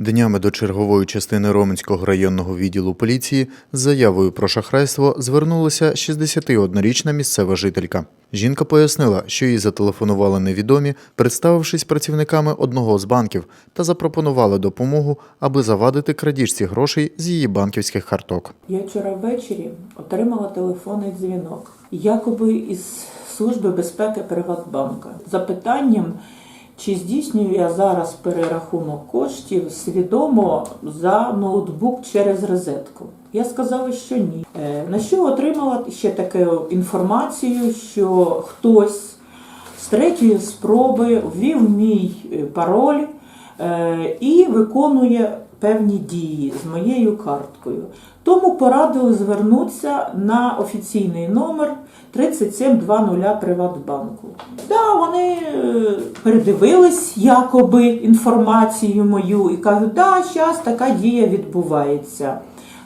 Днями до чергової частини Роменського районного відділу поліції з заявою про шахрайство звернулася 61-річна місцева жителька. Жінка пояснила, що їй зателефонували невідомі, представившись працівниками одного з банків, та запропонували допомогу, аби завадити крадіжці грошей з її банківських карток. Я вчора ввечері отримала телефонний дзвінок, якоби із Служби безпеки Приватбанка, запитанням, чи здійснюю я зараз перерахунок коштів свідомо за ноутбук через розетку. Я сказала, що ні. Е, На що отримала ще таку інформацію, що хтось з третьої спроби ввів мій е, пароль е, і виконує певні дії з моєю карткою. Тому порадили звернутися на офіційний номер 3720 Приватбанку. Да, вони е, передивились якоби інформацію мою і кажуть, да, зараз така дія відбувається.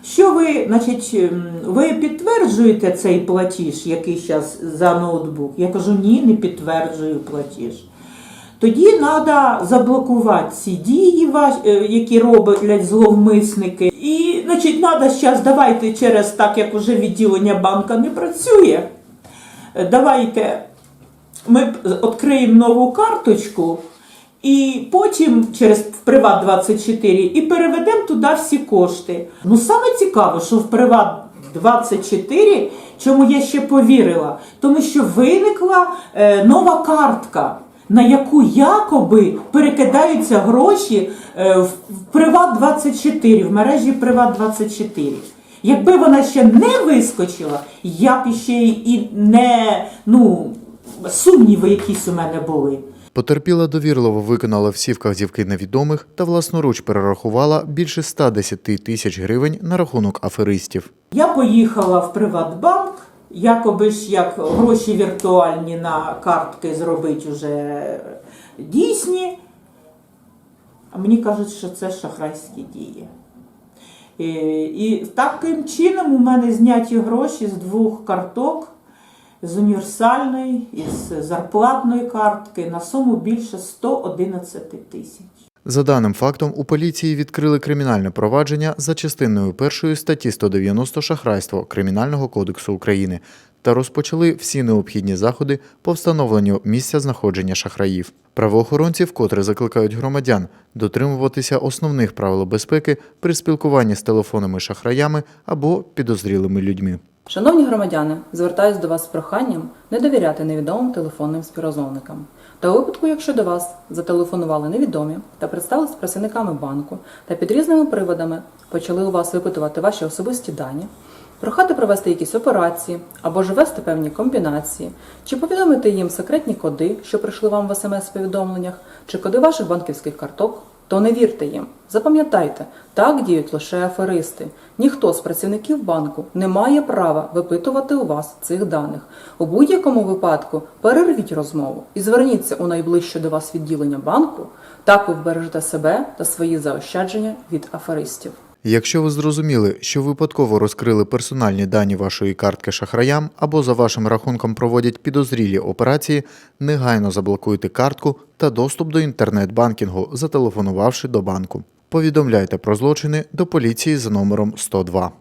Що ви, значить, ви підтверджуєте цей платіж, який зараз за ноутбук? Я кажу, ні, не підтверджую платіж. Тоді треба заблокувати ці дії, е, які роблять зловмисники. І, значить, треба зараз, давайте через так, як уже відділення банка не працює. Давайте ми відкриємо нову карточку і потім через Приват 24 і переведемо туди всі кошти. Ну саме цікаво, що в Приват 24, чому я ще повірила, тому що виникла е, нова картка. На яку якоби перекидаються гроші е, в Приват 24, в мережі Приват 24. Якби вона ще не вискочила, я б ще і не ну сумніви якісь у мене були. Потерпіла довірливо виконала всі вказівки невідомих та власноруч перерахувала більше 110 тисяч гривень на рахунок аферистів. Я поїхала в Приватбанк, якоби ж як гроші віртуальні на картки зробити вже дійсні. А мені кажуть, що це шахрайські дії. І, і таким чином у мене зняті гроші з двох карток, з універсальної з зарплатної картки на суму більше 111 тисяч. За даним фактом, у поліції відкрили кримінальне провадження за частиною першої статті 190 шахрайство Кримінального кодексу України та розпочали всі необхідні заходи по встановленню місця знаходження шахраїв. Правоохоронці вкотре закликають громадян дотримуватися основних правил безпеки при спілкуванні з телефонними шахраями або підозрілими людьми. Шановні громадяни, звертаюся до вас з проханням не довіряти невідомим телефонним співрозмовникам. Та у випадку, якщо до вас зателефонували невідомі та представились працівниками банку та під різними приводами почали у вас випитувати ваші особисті дані, прохати провести якісь операції або ж ввести певні комбінації, чи повідомити їм секретні коди, що прийшли вам в смс-повідомленнях, чи коди ваших банківських карток, то не вірте їм. Запам'ятайте, так діють лише аферисти. Ніхто з працівників банку не має права випитувати у вас цих даних. У будь-якому випадку перервіть розмову і зверніться у найближче до вас відділення банку. Так ви вбережете себе та свої заощадження від аферистів. Якщо ви зрозуміли, що випадково розкрили персональні дані вашої картки шахраям або за вашим рахунком проводять підозрілі операції, негайно заблокуйте картку та доступ до інтернет-банкінгу, зателефонувавши до банку. Повідомляйте про злочини до поліції за номером 102.